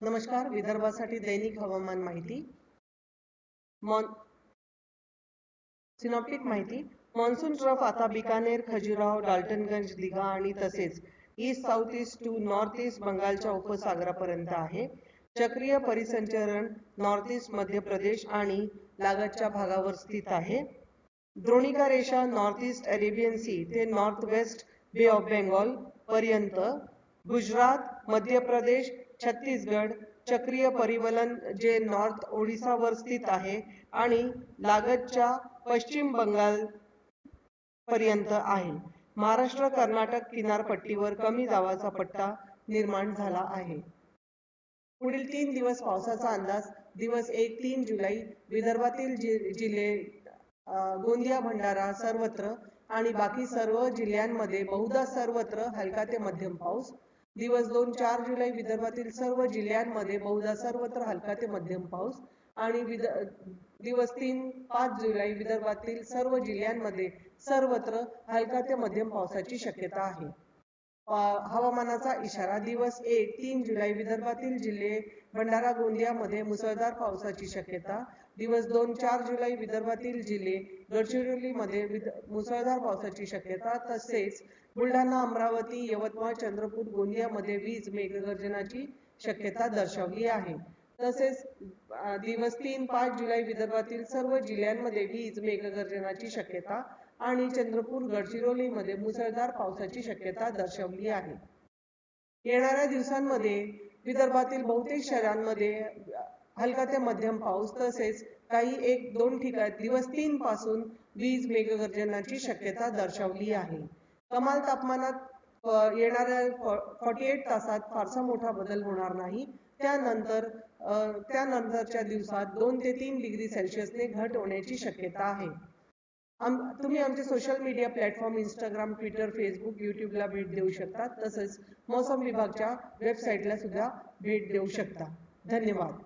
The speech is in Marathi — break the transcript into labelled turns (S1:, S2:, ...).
S1: नमस्कार विदर्भासाठी दैनिक हवामान माहिती. मॉन सिनॉप्टिक माहिती. मॉन्सून ट्रफ आता बिकानेर खजुराहो डाल्टनगंज दिघा आणि तसेच east south east to north east बंगालच्या उपसागरापर्यंत आहे. चक्रीय परिसंचरण नॉर्थ ईस्ट मध्य प्रदेश आणि लागतच्या भागावर स्थित आहे. द्रोणिका रेषा नॉर्थ ईस्ट अरेबियन सी ते north west bay of Bengal पर्यंत गुजरात मध्य प्रदेश छत्तीसगड चक्रीय परिवलन जे नॉर्थ ओडिसावर स्थित आहे आणि लागतच्या पश्चिम बंगाल पर्यंत आहे. महाराष्ट्र कर्नाटक किनारपट्टीवर कमी दाबाचा पट्टा निर्माण झाला आहे. पुढील तीन दिवस पावसाचा अंदाज दिवस एक तीन जुलै विदर्भातील जिल्हे गोंदिया भंडारा सर्वत्र आणि बाकी सर्व जिल्ह्यांमध्ये बहुधा सर्वत्र हलका ते मध्यम पाऊस दिवस दोन चार जुलै विदर्भातील सर्व जिल्ह्यांमध्ये बहुधा सर्वत्र हलका ते मध्यम पाऊस आणि विद दिवस तीन पाच जुलै विदर्भातील सर्व जिल्ह्यांमध्ये सर्वत्र हलका ते मध्यम पावसाची शक्यता आहे. हवामानाचा इशारा दिवस एक तीन जुलै विदर्भातील जिल्हे भंडारा गोंदियामध्ये मुसळधार पावसाची शक्यता. दिवस दोन चार जुलै विदर्भातील जिल्हे गडचिरोलीमध्ये मुसळधार पावसाची शक्यता. तसेच बुलढाणा अमरावती यवतमाळ चंद्रपूर गोंदियामध्ये वीज मेघगर्जनाची शक्यता दर्शवली आहे. तसेच दिवस तीन पाच जुलै विदर्भातील सर्व जिल्ह्यांमध्ये वीज मेघगर्जनाची शक्यता आणि चंद्रपूर गडचिरोलीमध्ये मुसळधार पावसाची शक्यता दर्शवली आहे. येणाऱ्या दिवसांमध्ये विदर्भातील बहुतेक शहरांमध्ये हलका ते मध्यम पाऊस तसेच काही एक दोन ठिकाणी दिवस तीन पासून वीज मेघगर्जनाची शक्यता दर्शवली आहे. कमाल तापमानात येणाऱ्या फॉर्टी एट तासात फारसा मोठा बदल होणार नाही. त्यानंतर त्यानंतरच्या दिवसात दोन ते तीन डिग्री सेल्सिअसने घट होण्याची शक्यता आहे. आम तुम्ही आमचे social media platform Instagram Twitter Facebook यूट्यूबला भेट देऊ शकता. तसंच मौसम विभागच्या वेबसाईटला सुद्धा भेट देऊ शकता. धन्यवाद.